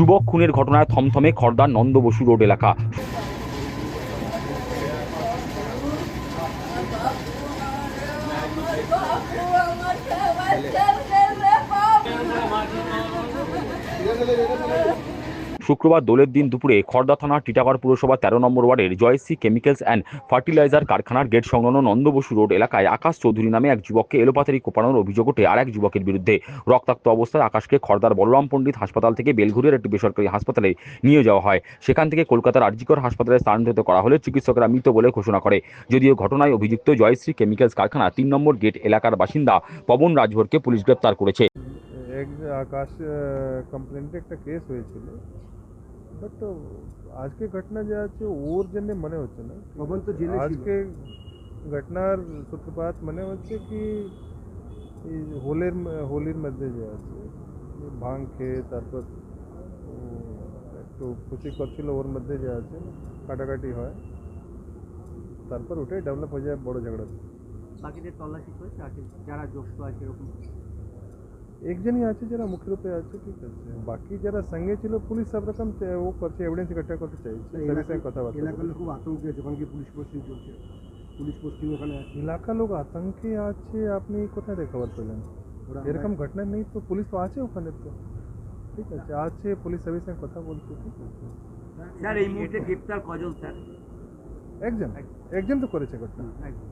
যুবক খুনের ঘটনায় থমথমে খর্দার নন্দবসু রোড এলাকা। শুক্রবার দোলের দিন দুপুরে খড়দা থানার টিটাগড় পুরসভা তেরো নম্বর ওয়ার্ডের জয়শ্রী কেমিক্যালস অ্যান্ড ফার্টিলাইজার কারখানার গেট সংলগ্ন নন্দবসু রোড এলাকায় আকাশ চৌধুরী নামে এক যুবককে এলোপাতারি কোপানোর অভিযোগ ওঠে আরেক যুবকের বিরুদ্ধে। রক্তাক্ত অবস্থায় আকাশকে খড়দার বলরাম পণ্ডিত হাসপাতাল থেকে বেলঘুরিয়ার একটি বেসরকারি হাসপাতালে নিয়ে যাওয়া হয়। সেখান থেকে কলকাতার আরজিকর হাসপাতালে স্থানান্তরিত করা হলে চিকিৎসকরা মৃত বলে ঘোষণা করে। যদিও ঘটনায় অভিযুক্ত জয়শ্রী কেমিক্যালস কারখানা তিন নম্বর গেট এলাকার বাসিন্দা পবন রাজভরকে পুলিশ গ্রেপ্তার করেছে। এক আকাশ কমপ্লেন্টে একটা কেস হয়েছিল। বাট আজকে ঘটনা যে আছে ওর জন্য মনে হচ্ছে না পবন তো জেলে ছিল। আজকে ঘটনার সূত্রপাত মনে হচ্ছে কি এই হোলের ম- হোলির মধ্যে যে আছে এই ভাঙ খেয়ে তারপর উম, একটু খুশি করছিল ওর মধ্যে যে আছে কাটাকাটি হয় তারপর ওটাই ডেভেলপ হয়ে যায় বড় ঝগড়া বাকিদের তল্লাশি করেছে আছে যারা যুক্ত আছে এরকম একজনই আছে যারা মুখ্য রূপে আছে ঠিক আছে বাকি যারা সঙ্গে ছিল পুলিশ সব রকম চে- ও করছে এভিডেন্স ইকট্ঠা করতে চাইছে সবার সঙ্গে কথাবার্তা এলাকার বলছে। লোক খুব আতঙ্কে আছে ওখানে কি পুলিশ পোস্টিং চলছে পুলিশ পোস্টিং ওখানে আছে এলাকা লোক আতঙ্কে আছে আপনি কোথায় থেকে খবর পেলেন ওরা এরকম ঘটনা নেই তো পুলিশ তো আছে ওখানে তো ঠিক আছে আছে পুলিশ সবার সঙ্গে কথা বলছে ঠিক আছে স্যার এই মুহূর্তে গ্রেপ্তার কজন স্যার একজন একজন তো করেছে ঘটনা।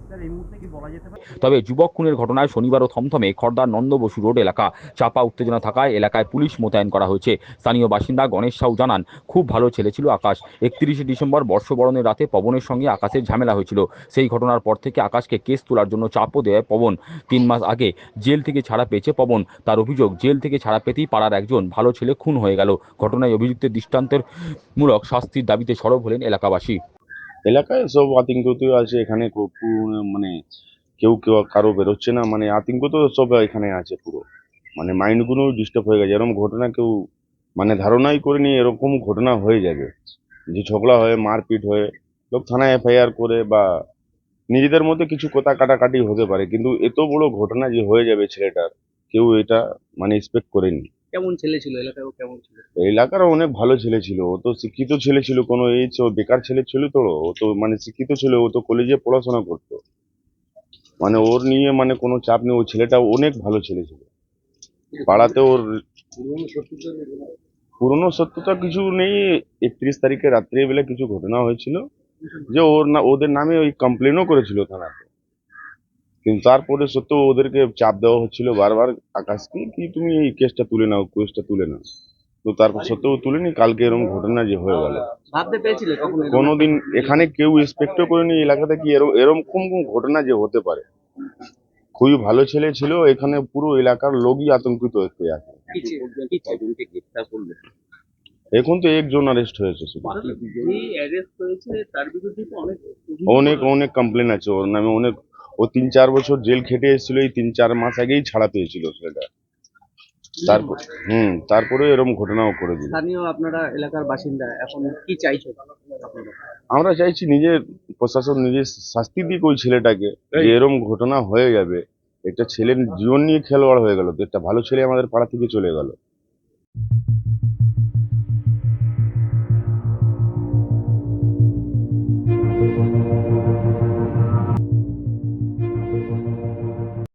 স্যার এই মুহূর্তে কি বলা যেতে পারে? তবে যুবক খুনের ঘটনায় শনিবারও থমথমে খর্দার নন্দ বসু রোড এলাকা। চাপা উত্তেজনা থাকায় এলাকায় পুলিশ মোতায়েন করা হয়েছে। স্থানীয় বাসিন্দা গণেশ সাউ জানান খুব ভালো ছেলে ছিল আকাশ। একত্রিশে ডিসেম্বর বর্ষবরণের রাতে পবনের সঙ্গে আকাশের ঝামেলা হয়েছিল। সেই ঘটনার পর থেকে আকাশকে কেস তোলার জন্য চাপও দেয় পবন। তিন মাস আগে জেল থেকে ছাড়া পেয়েছে পবন। তার অভিযোগ জেল থেকে ছাড়া পেতেই পাড়ার একজন ভালো ছেলে খুন হয়ে গেল। ঘটনায় অভিযুক্তের দৃষ্টান্তের মূলক শাস্তির দাবিতে সরব হলেন এলাকাবাসী। এলাকায় সব আতঙ্কিত আছে, এখানে মানে কেউ কেউ কারও বেরোচ্ছে না মানে আতঙ্ক তো সব এখানে আছে পুরো। মানে মাইন্ডগুলো ডিস্টার্ব হয়ে গেছে, এরকম ঘটনা কেউ মানে ধারণাই করেনি এরকম ঘটনা হয়ে যাবে। যে ঝগড়া হয়ে, মারপিট হয়ে, লোক থানায় এফআইআর করে বা নিজেদের মধ্যে কিছু কথা কাটাকাটি হতে পারে, কিন্তু এত বড় ঘটনা যে হয়ে যাবে ছেলেটার, কেউ এটা মানে এক্সপেক্ট করেনি। কেমন ছেলে ছিল? এলাকায় ও কেমন ছিল? এলাকার অনেক ভালো ছেলে ছিল। ও তো শিক্ষিত ছেলে ছিল, কোনো এই বেকার ছেলে ছিল তো? ও তো মানে শিক্ষিত ছিল, ও তো কলেজে পড়াশোনা করতো। মানে ওর নিয়ে মানে কোনো চাপ নেই, ও ছেলেটা অনেক ভালো ছেলে ছিল। পাড়াতে ওর পুরনো সত্যতা কিছু নেই। একত্রিশ তারিখে রাত্রিবেলা কিছু ঘটনা হয়েছিল যে ওর না, ওদের নামে ওই কমপ্লেনও করেছিল থানাতে। কিন্তু তারপরে সত্ত্বেও ওদেরকে চাপ দেওয়া হচ্ছিল বারবার আকাশকে কি তুমি এই কেসটা তুলে নাও কেসটা তুলে নাও। তো তারপর সত্ত্বেও তুলেনি কালকে এরকম ঘটনা যে হয়ে গেল। কোনোদিন এখানে কেউ এক্সপেক্টও করেনি এলাকাতে কি এরকম এরকম কোন ঘটনা যে হতে পারে। খুবই ভালো ছেলে ছিল এখানে পুরো এলাকার লোকই আতঙ্কিত হয়ে আছে। এখন তো একজন অ্যারেস্ট হয়েছে অনেক অনেক কমপ্লেন আছে ওর নামে অনেক ও তিন চার বছর জেল খেটে এসেছিল এই তিন চার মাস আগেই ছাড়া পেয়েছিল ছেলেটা। তারপর হুম তারপরে এরকম ঘটনাও করে দিল। স্থানীয় আপনারা এলাকার বাসিন্দা এখন কি চাইছো আমরা চাইছি নিজের প্রশাসন নিজের শাস্তি দিক ওই ছেলেটাকে যে এরকম ঘটনা হয়ে যাবে। একটা ছেলের জীবন নিয়ে খেলোয়াড় হয়ে গেল তো একটা ভালো ছেলে আমাদের পাড়া থেকে চলে গেল।